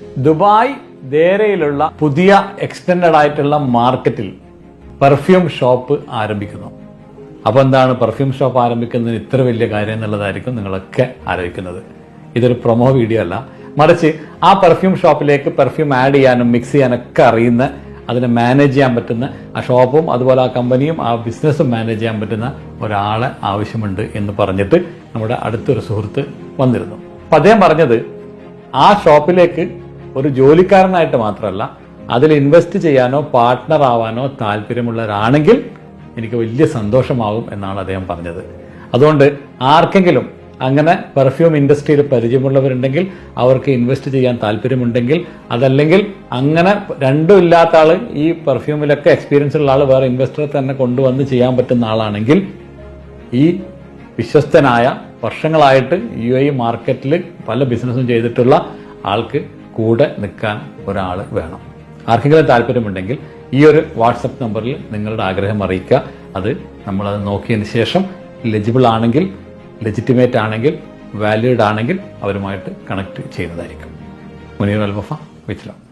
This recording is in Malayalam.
ദുബായ് ദേരയിലുള്ള പുതിയ എക്സ്റ്റൻഡഡ് ആയിട്ടുള്ള മാർക്കറ്റിൽ പെർഫ്യൂം ഷോപ്പ് ആരംഭിക്കുന്നു. അപ്പോൾ എന്താണ് പെർഫ്യൂം ഷോപ്പ് ആരംഭിക്കുന്നതിന് ഇത്ര വലിയ കാര്യം എന്നുള്ളതായിരിക്കും നിങ്ങളൊക്കെ ആലോചിക്കുന്നത്. ഇതൊരു പ്രൊമോ വീഡിയോ അല്ല. മറിച്ച് ആ പെർഫ്യൂം ഷോപ്പിലേക്ക് പെർഫ്യൂം ആഡ് ചെയ്യാനും മിക്സ് ചെയ്യാനൊക്കെ അറിയുന്ന അതിനെ മാനേജ് ചെയ്യാൻ പറ്റുന്ന ആ ഷോപ്പും അതുപോലെ ആ കമ്പനിയും ആ ബിസിനസ്സും മാനേജ് ചെയ്യാൻ പറ്റുന്ന ഒരാളെ ആവശ്യമുണ്ട് എന്ന് പറഞ്ഞിട്ട് നമ്മുടെ അടുത്തൊരു സുഹൃത്ത് വന്നിരുന്നു. അപ്പം അദ്ദേഹം പറഞ്ഞത് ആ ഷോപ്പിലേക്ക് ഒരു ജോലിക്കാരനായിട്ട് മാത്രമല്ല അതിൽ ഇൻവെസ്റ്റ് ചെയ്യാനോ പാർട്ട്ണർ ആവാനോ താല്പര്യമുള്ളവരാണെങ്കിൽ എനിക്ക് വലിയ സന്തോഷമാകും എന്നാണ് അദ്ദേഹം പറഞ്ഞത്. അതുകൊണ്ട് ആർക്കെങ്കിലും അങ്ങനെ പെർഫ്യൂം ഇൻഡസ്ട്രിയിൽ പരിചയമുള്ളവരുണ്ടെങ്കിൽ അവർക്ക് ഇൻവെസ്റ്റ് ചെയ്യാൻ താല്പര്യമുണ്ടെങ്കിൽ അതല്ലെങ്കിൽ അങ്ങനെ രണ്ടും ഇല്ലാത്ത ആൾ ഈ പെർഫ്യൂമിലൊക്കെ എക്സ്പീരിയൻസ് ഉള്ള ആൾ വേറെ ഇൻവെസ്റ്ററെ തന്നെ കൊണ്ടുവന്ന് ചെയ്യാൻ പറ്റുന്ന ആളാണെങ്കിൽ ഈ വിശ്വസ്തനായ വർഷങ്ങളായിട്ട് യു എ മാർക്കറ്റിൽ പല ബിസിനസ്സും ചെയ്തിട്ടുള്ള ആൾക്ക് കൂടെ നിൽക്കാൻ ഒരാൾ വേണം. ആർക്കെങ്കിലും താല്പര്യമുണ്ടെങ്കിൽ ഈ ഒരു വാട്സപ്പ് നമ്പറിൽ നിങ്ങളുടെ ആഗ്രഹം അറിയിക്കുക. അത് നമ്മളത് നോക്കിയതിന് ശേഷം ലെജിബിൾ ആണെങ്കിൽ ലെജിറ്റിമേറ്റ് ആണെങ്കിൽ വാലിഡ് ആണെങ്കിൽ അവരുമായിട്ട് കണക്ട് ചെയ്യുന്നതായിരിക്കും. മുനീർ അൽമഫ വിച്ചിലാണ്